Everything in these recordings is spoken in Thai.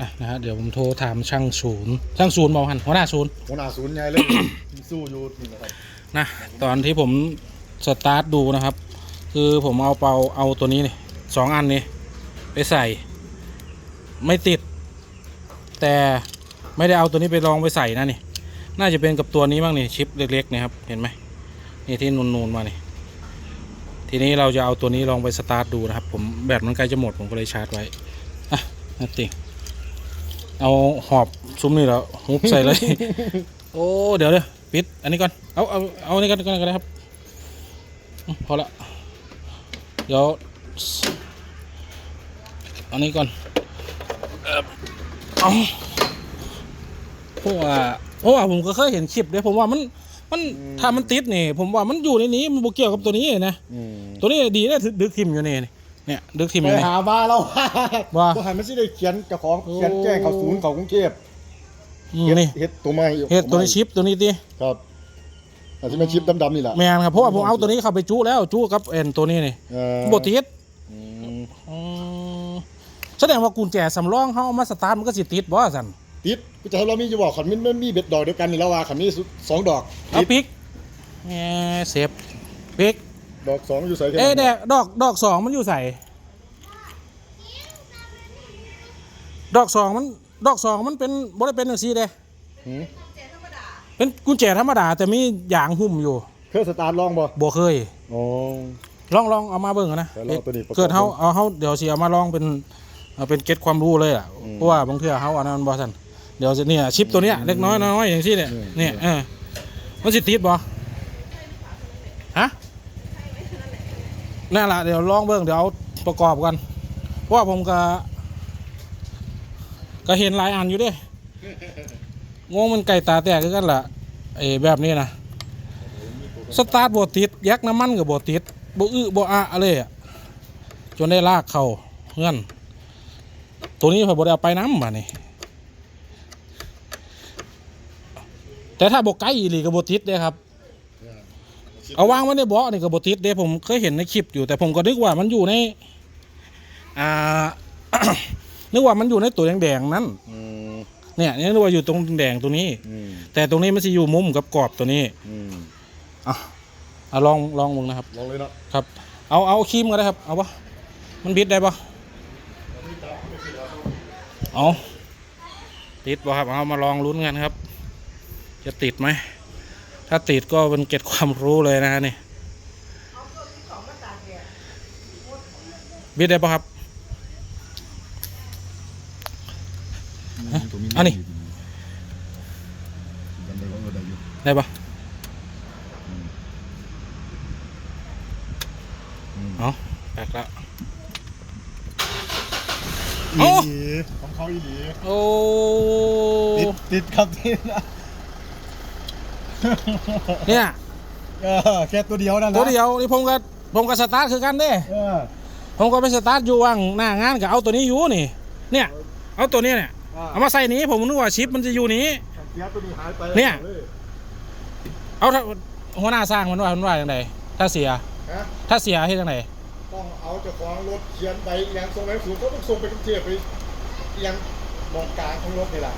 อะนะฮะเดี๋ยวผมโทรถามช่างศูนย์ช่างศูนย์บอกหันหัวหน้าศูนย์หัวหน้าศูนย์ใหญ่เลย สู้อยู่นี่นะครับนะตอนที่ผมสตาร์ทดูนะครับ คือผมเอาเปาเอาตัวนี้นี่สองอันนี้ไปใส่ ไม่ติด แต่ไม่ได้เอาตัวนี้ไปลองไปใส่นะนี่ น่าจะเป็นกับตัวนี้บ้างนี่ชิปเล็กๆนี่ครับเห็นไหมนี่ที่นูนๆมานี่ทีนี้เราจะเอาตัวนี้ลองไปสตาร์ทดูนะครับ ผมแบตมันใกล้จะหมดผมก็เลยชาร์จไว้อะนัตติง เอาหอบซุ้มนี่แล้วฮุบใส่เลย โอ้เดี๋ยวเดี๋ยวปิด อันนี้ก่อน เอาเอาเอาอันนี้ก่อนก่อนก็ได้ครับอืมพอละ เดี๋ยวอันนี้ก่อนเอ่อเอาเพราะว่าเพราะว่าผมก็เคยเห็นคลิปเลยผมว่ามันมันถ้ามันติดนี่ ผมว่ามันอยู่ในนี้มันบ่เกี่ยวกับตัวนี้นะอืมตัวนี้ดีนะดึกทิมอยู่นี่นี่ เนี่ยดึกทิมอไปยู่นี่หาบ้าเราว่าบ่ให้มันสิได้เขียนเจ้าของโอ้ เขียนแจ้งเขาศูนย์เขากรุงเทพอืมเฮ็ดนี่เฮ็ดตัวใหม่เฮ็ดตัวนี้ชิปตัวนี้ตีครับอาจจะเป็นชิปดำๆนี่แหละแมนครับเพราะว่าผมเอาตัวนี้เข้าไปจุแล้วจุกับเอ็นตัวนี้นี่เอ่อบ่ติดอืมอืมแสดงว่ากุญแจสำรองเขาเอามาสตาร์ทมันก็สิติดบ่สันติดกูจะให้เรามีจะบอกขันมินมันมีเบ็ดดอกเดียวกันนี่แล้วว่าขันมีสองดอกเอาติดปิกแหมเซฟปิก ดอกสองอยู่ใส่เอ้ยแดกดอกดอกสองมันอยู่ใส่ดอกสองมันดอกสองมันเป็นบ่ได้เป็นจังซี่เด้หืมเป็นกุญแจธรรมดาแต่มียางหุ้มอยู่ เครื่องสตาร์ทลองบ่บ่เคยอ๋อลองลองเอามาเบิ่งกันนะเดี๋ยวเราเอาตัวนี้ประกอบเกิดเฮาเอาเฮาเดี๋ยวสิเอามาลองเป็นเอาเป็นเก็ตความรู้เลยอะอืมเพราะว่าบางเทื่อเฮาอันนั้นบ่ซั่นเดี๋ยวสิเนี่ยชิปตัวเนี้ยเล็กน้อยน้อยอย่างซี่เนี่ยอืมเนี่ยเออมันสิติดบ่ฮะ นั่นล่ะเดี๋ยวลองเบิ่งเดี๋ยวเอาประกอบกันเพราะว่าผมก็ก็เห็นหลายอันอยู่ด้งงมันไก่ตาแตกกันล่ะไอ้แบบนี้นะสตาร์ทบ่ติดยักน้ำมันก็บ่ติดบ่อื้อบ่อะอะไรอะจนได้ลากเข้าเพื่อนตัวนี้ผมบ่ได้เอาไปน้ำมานี่แต่ถ้าบ่ไกลอีหลีก็บ่ติดเด้ครับ เอาวางไว้ในเบาะนี่ก็บ่ติดเด้ผมเคยเห็นในคลิปอยู่แต่ผมก็นึกว่ามันอยู่ใน อ่า นึกว่ามันอยู่ในตัวแดงๆนั้นอืมเนี่ยนี่นึกว่าอยู่ตรงแดงตรงนี้ อืมแต่ตรงนี้มันจะอยู่มุมกับกรอบตัวนี้อืมเอาลองลองมึงนะครับ ลองเลยเนาะครับ เอาเอาครีมก็ได้ครับ เอาปะมันบิดได้ปะเอาติดปะครับ เอามาลองลุ้นกันครับ จะติดไหม ถ้าติดก็เป็นเกร็ดความรู้เลยนะฮะนี่บิดได้ปะครับอันนี้กันได้ก็เออได้อยู่ได้ปะเอาแปลกแล้วโอ้อีหลีของเขาอีหลีโอ้ติดติดครับติดนะ เนี่ยเออแค่ตัวเดียวนั่นนะตัวเดียวนี่ผมก็ผมก็สตาร์ทคือกันเด้เออผมก็ไปสตาร์ทอยู่ว่างหน้างานก็เอาตัวนี้อยู่นี่ เนี่ยเอาตัวนี้เนี่ยเอามาใส่นี้ผมนึกว่าชิปมันจะอยู่นี้เสียตัวนี้หายไปเนี่ยลเอาถ้าหัวหน้าสร้างมันว่ามันว่าอย่างไรถ้าเสียฮะถ้าเสียให้ยังไงต้องเอาเจ้าของรถเขียนใบอหยังส่งไปสูงก็ต้องส่งไปกรุงเทพไปอหยังมองกลางของรถนี่แหละ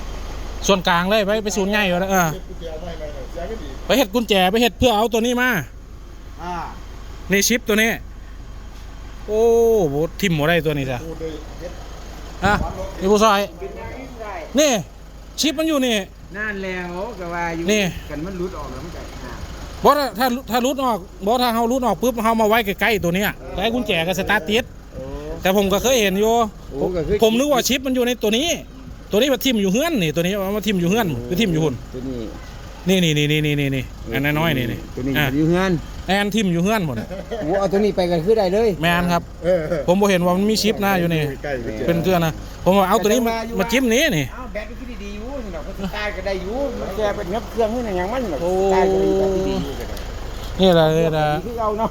ส่วนกลางเลยไปไปศูนย์ใหญ่อยู่แล้วเออเฮ็ดกุญแจไว้ไหนหน่อยเสียไม่ดีไปเห็ดกุญแจไปเห็ดเพื่อเอาตัวนี้มาอ่านี่ชิปตัวนี้ โอ้โหทิมหมดได้ตัวนี้จ้ะพูดเลยเฮ็ดอะนี่ผู้ซอยเป็นยังไงได้นี่ชิปมันอยู่นี่นั่นแล้วก็ว่าอยู่นี่กันมันหลุดออกแล้วมันก็หาบอสถ้าถ้ารุดออกบอสถ้าเฮารุดออกปุ๊บเฮามาไว้ใกล้ๆตัวเนี้ยใกล้กุญแจกับสตาร์ทติดโอ้แต่ผมก็เคยเห็นอยู่โอ้ก็คือผมนึกว่าชิปมันอยู่ในตัวนี้ ตัวนี้มันทิ่มอยู่เฮือนนี่ตัวนี้มันทิ่มอยู่เฮือนหรือทิ่มอยู่หุ่นตัวนี้นี่นี่นี่นี่นี่นี่นี่อันน้อยๆนี่นี่ตัวนี้อะอยู่เฮือนแอนทิ่มอยู่เฮือนหมดโอ้เอาตัวนี้ไปกันคือได้เลยแมนครับเออผมบ่เห็นว่ามันมีชิปหน้าอยู่นี่ใกล้ๆกุญแจเป็นเพื่อนนะผมว่าเอาตัวนี้มามาจิ้มนี้นี่เอ้าแบตมันคือดีๆอยู่สำหรับก็สตาร์ทก็ได้อยู่มันแกเป็นงับเครื่องนี่อย่างมันแบบโอ้สตาร์ทก็ดีแบตดีอยู่ก็ได้นี่แหละนี่แหละคือเอาเนาะ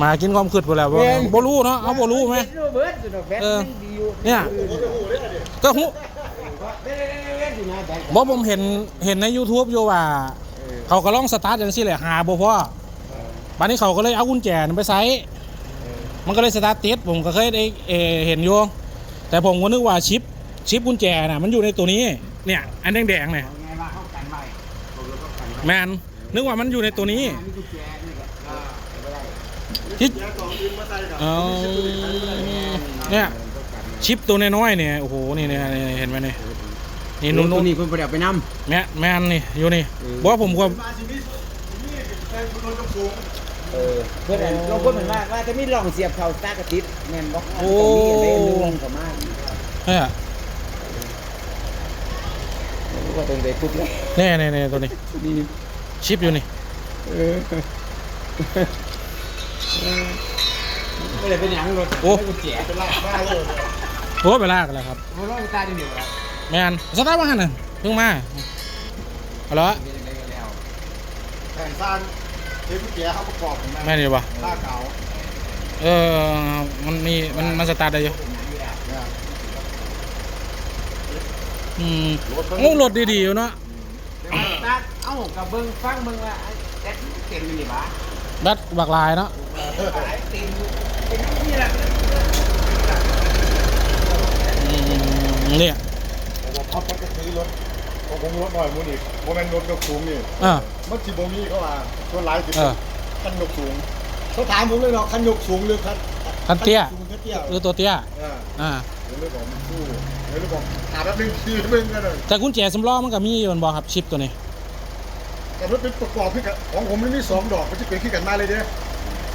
มากินความคืดไปแล้วบ่แม่น บ่รู้เนาะเอาบ่รู้ไหมโรเบิร์ตสุดอกแบตเออมันดีอยู่เนี่ย ก็หูแบตแบตอยู่นะแบตบ่ผมเห็นเห็นใน YouTube อยู่ว่าเออเขาก็ลองสตาร์ทอย่างซี่แหละหาบ่พอบัดนี้เขาก็เลยเอากุญแจนั่นไปใส่มันก็เลยสตาร์ทติดผมก็เคยได้เอ่อเห็นอยู่แต่ผมก็นึกว่าชิปชิปกุญแจน่ะมันอยู่ในตัวนี้ เนี่ย อันแดงๆเนี่ยเอาไงว่าเข้ากันไว้ผมรู้เข้ากันไว้แมนนึกว่ามันอยู่ในตัวนี้ มีกุญแจนี่ก็อ่าไม่ได้ ที่แกสองดินมาใส่กับเอาเนี่ยชิปตัวน้อยๆเนี่ยโอ้โหนี่เนี่ยเห็นไหมเนี่ยนี่นี่นุ่นุ่นนนี่เพิ่นบ่ได้เอาไปนำๆแม่แมนนี่อยู่นี่บอกว่าผมก็มาชีวิตนี่แฟนคุณโดนกระสูงเออเพิ่นอันเราเพิ่นเหมือนว่าว่าจะมีร่องเสียบเข้าตากระติดแม่นบ่โอ้ตรงนี้เลยนึงเข้ามาเนี่ยก็ตรงไปปุ๊บเลยแน่แน่แน่ตัวนี้นี่ชิปอยู่นี่เออ ไม่ได้เป็นหยังรถโอ้ไม่กุญแจเป็นลากมาเลยโอ้ไปลากกันแล้วครับบ่รอตาดิเดียวละแมนสตาร์ทว่าหันน่ะเพิ่งมาเอาละเป็นยังไงกันแล้วแข่งซ่านเทปแกเขาประกอบเห็นไหมแม่นดีป่ะลากเก่าเออมันมีมันมันสตาร์ทได้อยู่เนี่ยอืมโอ้รถดีๆอยู่เนาะตาเอ้ากับเบิ่งฟังเบิ่งว่าแจ็คเต็มอยู่นี่บ่แบตบักลายเนาะหลายเต็มอยู่เป็นนี่ล่ะอืมเนี่ยผมว่าพับปกติรถของผมรถหน่อยมูนี่โมเมนรถกระสูงนี่อ่ามันสิบ่มีเขาว่าส่วนหลายสิเออคันยกสูงเขาถามผมเลยเนาะคันยกสูงหรือคันคันเตี้ยสูงคันเตี้ยหรือตัวเตี้ยเอออ่าเดี๋ยวเลยบอกมันสู้เดี๋ยวเลยบอกหาแป๊บนึงทีนึงกันเลยแต่กุญแจสำรองมันก็มีอยู่มันบอกครับชิปตัวนี้ แต่รถเป็นประกอบขึ้นกันของผมมันมีสองดอกมันจะเป็นขึ้นกันมาเลยเด้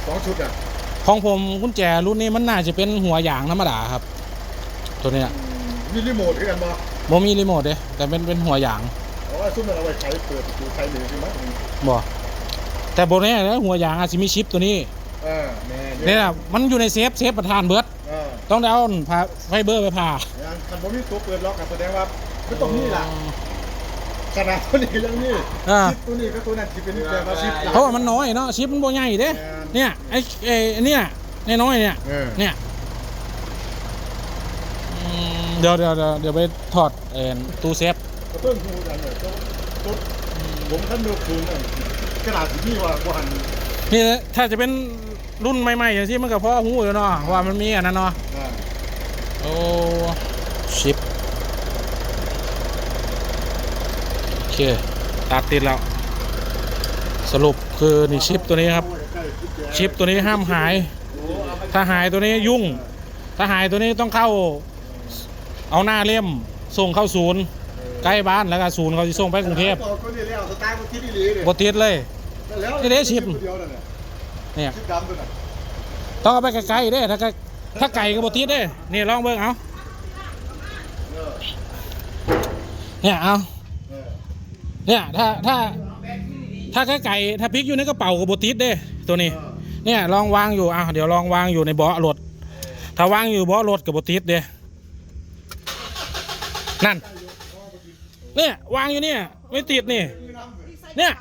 สองชุดอะของผมกุญแจรุ่นนี้มันน่าจะเป็นหัวหยางธรรมดาครับ ตัวเนี้ยมีรีโมทขึ้นกันบ่โมมีรีโมทเด้แต่เป็นเป็นหัวหยางเพราะว่าซุ่มมันเอาไว้ใช้เปิดประตูใช้หนึ่งใช่ไหมบอกแต่โบนี้นะหัวหยางอาจจะมีชิปตัวนี้เออแม่เนี่ยนะมันอยู่ในเซฟเซฟประธานเบิร์ดเออต้องได้เอาพาไฟเบอร์ไปผ่าอย่างคันผมมีตัวเปิดล็อกอะแสดงว่าไม่ต้องนี่ล่ะ ขนาดตัวนี้ก็ยังนี่อ่า ชิปตัวนี้ก็ตัวนั้นที่เป็นแต่ว่าชิปเพราะว่ามันน้อยเนาะชิปมันโบใหญ่เด้เนี่ยไอ้ไอ้เนี่ยน้อยๆเนี่ย เออเนี่ยอืมเดี๋ยวเดี๋ยวเดี๋ยวเดี๋ยวไปถอดเอ็นตู้เซฟกระตุ้นหูกันเลยตัวตัวผมขั้นยกสูงเลยขนาดที่นี่ว่าว่าหันนี่ถ้าจะเป็นรุ่นใหม่ๆอย่างที่มันกับพ่อหูอยู่เนาะว่ามันมีอันนั้นเนาะอ่าโอ้ชิปโอ เคตัดติดแล้ว สรุปคือนี่ชิปตัวนี้ครับ ชิปตัวนี้ห้ามหาย ถ้าหายตัวนี้ยุ่ง ถ้าหายตัวนี้ต้องเข้า เอาหน้าเล่มส่งเข้าศูนย์ใกล้บ้านแล้วก็ศูนย์เขาจะส่งไปกรุงเทพต่อคนนี้แล้วสไตล์คนที่ดีเลยบติดเลยนี่เด้ชิปเนี่ยต้องเอาไปไกลๆเด้ถ้าไกลถ้าไก่ก็บติดเด้นี่ลองเบิ่งเอาเนี่ยเอา เนี่ยถ้าถ้าถ้าไก่ไก่ถ้าพริกอยู่ในกระเป๋าก็บติดเด้ตัวนี้ เนี่ยลองวางอยู่อะเดี๋ยวลองวางอยู่ในเบาะรถถ้าวางอยู่เบาะรถกับบติดเด้นั่น เนี่ยวางอยู่เนี่ยไม่ติดนี่ เนี่ย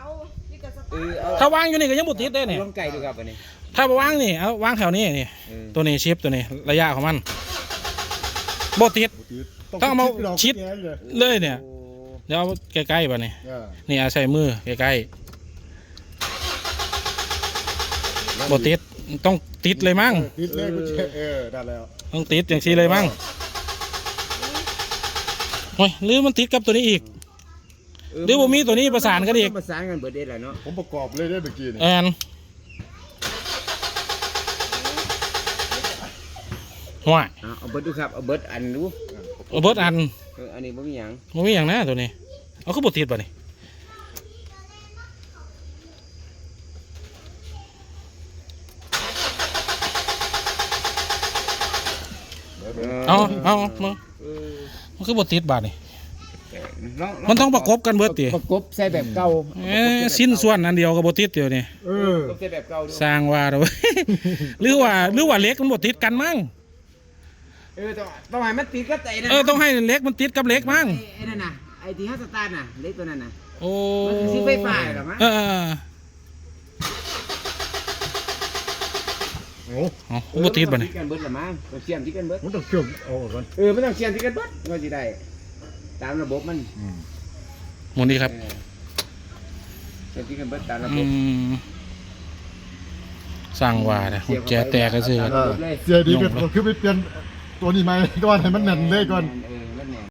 เออเอาถ้าวางอยู่นี่ก็ยังบติดเด้เนี่ยลองไก่ดูครับอันนี้ถ้ามาวางนี่เอาวางแถวนี้นี่เออตัวนี้ชิปตัวนี้ระยะของมันบติดต้องเอามาชิดเลยเนี่ยโอ้ เดี๋ยวเอาใกล้ๆป่ะนี่เออนี่เอาใส่มือใกล้ๆบติดต้องติดเลยมั้งติดเลยกูเช็คเออได้แล้วต้องติดอย่างซีเลยมั้งโอ้ยหรือมันติดกับตัวนี้อีก หรือว่ามีตัวนี้ประสานกันอีก ประสานกันเบิดเด้แหละเนาะผมประกอบเลยได้เมื่อกี้นี่แอนห่วยเอาเอาเบิดดูครับเอาเบิดอันดู เอาเบิดอันเอออันนี้บ่มีหยังมันมีอย่างนะตัวนี้ เอาคือบติดป่ะนี่เอาเอามึงเออมันคือบติดบาทนี่ลองลมันต้องประกบกันเบิดติประกบใส่แบบเก่าเอ้ยสิ้นส่วนอันเดียวกับบติดเดียวนี่เออประกบใส่แบบเก่าดูสร้างว่าเด้อเว้ยหรือว่าหรือว่าเล็กมันบติดกันมั้ง เออต้องต้องให้มันติดกับไอ้นั่นเออต้องให้เล็กมันติดกับเล็กมั้งไอ้ไอ้นั่นน่ะไอ้ที่เฮาสตาร์ทน่ะเล็กตัวนั้นน่ะโอ้มันคือสิไฟฟ้าเหรอมั้งเออเออเออโอ้เอาบติดป่ะนี่เออมันต้องติดกันเบิดละมั้งต้องเชื่อมติดกันเบิดผมต้องเชื่อมเอาออกก่อนเออมันต้องเชื่อมติดกันเบิดก็สิได้ตามระบบมันหมุนดีครับเออเชื่อมติดกันเบิดตามระบอืบมสร้างว่าเนี่ยหุ่นแจแตกก็ซื้อ เออเสียดีเป็นผมคือไปเปลี่ยน ตัวนี้ไหมก่อนให้มันแน่นเลยก่อน เอ